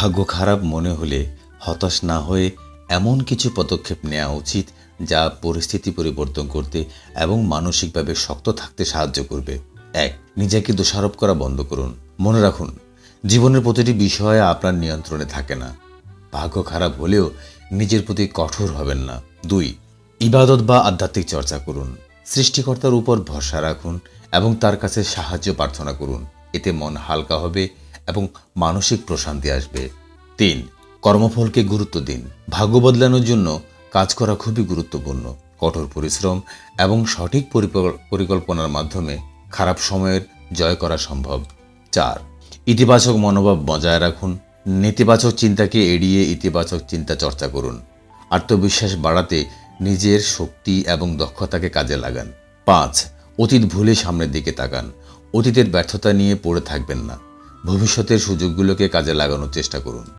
ভাগ্য খারাপ মনে হলে হতাশ না হয়ে এমন কিছু পদক্ষেপ নেওয়া উচিত যা পরিস্থিতি পরিবর্তন করতে এবং মানসিকভাবে শক্ত থাকতে সাহায্য করবে। এক, নিজেকে দোষারোপ করা বন্ধ করুন। মনে রাখুন, জীবনের প্রতিটি বিষয় আপনার নিয়ন্ত্রণে থাকে না। ভাগ্য খারাপ হলেও নিজের প্রতি কঠোর হবেন না। দুই, ইবাদত বা আধ্যাত্মিক চর্চা করুন। সৃষ্টিকর্তার উপর ভরসা রাখুন এবং তার কাছে সাহায্য প্রার্থনা করুন। এতে মন হালকা হবে এবং মানসিক প্রশান্তি আসবে। তিন, কর্মফলকে গুরুত্ব দিন। ভাগ্য বদলানোর জন্য কাজ করা খুবই গুরুত্বপূর্ণ। কঠোর পরিশ্রম এবং সঠিক পরিকল্পনার মাধ্যমে খারাপ সময়ের জয় করা সম্ভব। চার, ইতিবাচক মনোভাব বজায় রাখুন। নেতিবাচক চিন্তাকে এড়িয়ে ইতিবাচক চিন্তা চর্চা করুন। আত্মবিশ্বাস বাড়াতে নিজের শক্তি এবং দক্ষতাকে কাজে লাগান। পাঁচ, অতীত ভুলে সামনের দিকে তাকান। অতীতের ব্যর্থতা নিয়ে পড়ে থাকবেন না। ভবিষ্যতের সুযোগগুলোকে কাজে লাগানোর চেষ্টা করুন।